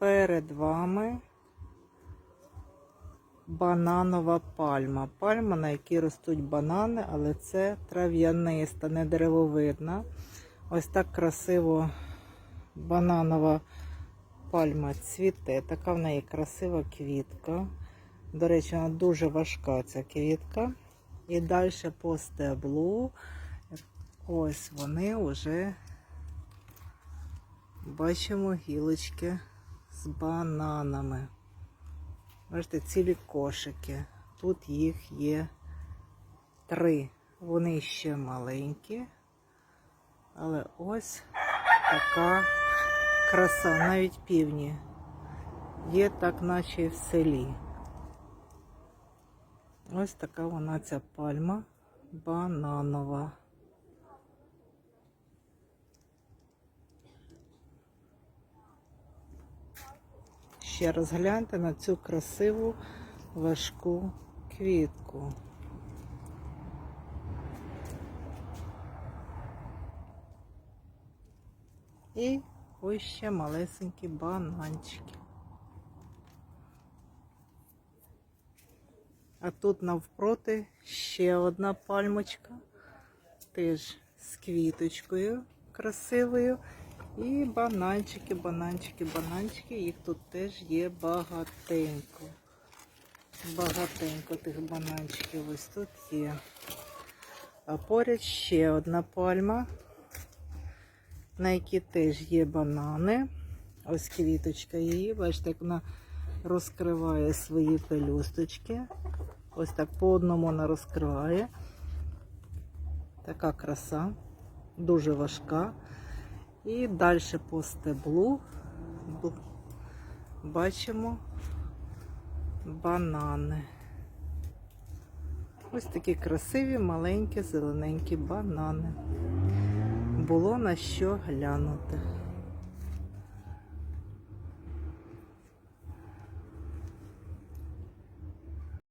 Перед вами бананова пальма. Пальма, на якій ростуть банани, але це трав'яниста, не деревовидна. Ось так красиво бананова пальма цвіте. Така в неї красива квітка. До речі, вона дуже важка ця квітка. І далі по стеблу. Ось вони вже бачимо гілочки з бананами. Бачите, цілі кошики. Тут їх є три. Вони ще маленькі. Але ось така краса, навіть півні. Є так, наче в селі. Ось така вона ця пальма бананова. Ще раз гляньте на цю красиву важку квітку. І ось ще малесенькі бананчики. А тут навпроти ще одна пальмочка, теж з квіточкою красивою. І бананчики, бананчики, бананчики. Їх тут теж є багатенько. Багатенько тих бананчиків ось тут є. А поряд ще одна пальма, на якій теж є банани. Ось квіточка її. Бачите, як вона розкриває свої пелюсточки. Ось так по одному вона розкриває. Така краса, дуже важка. І далі по стеблу бачимо банани. Ось такі красиві, маленькі, зелененькі банани. Було на що глянути.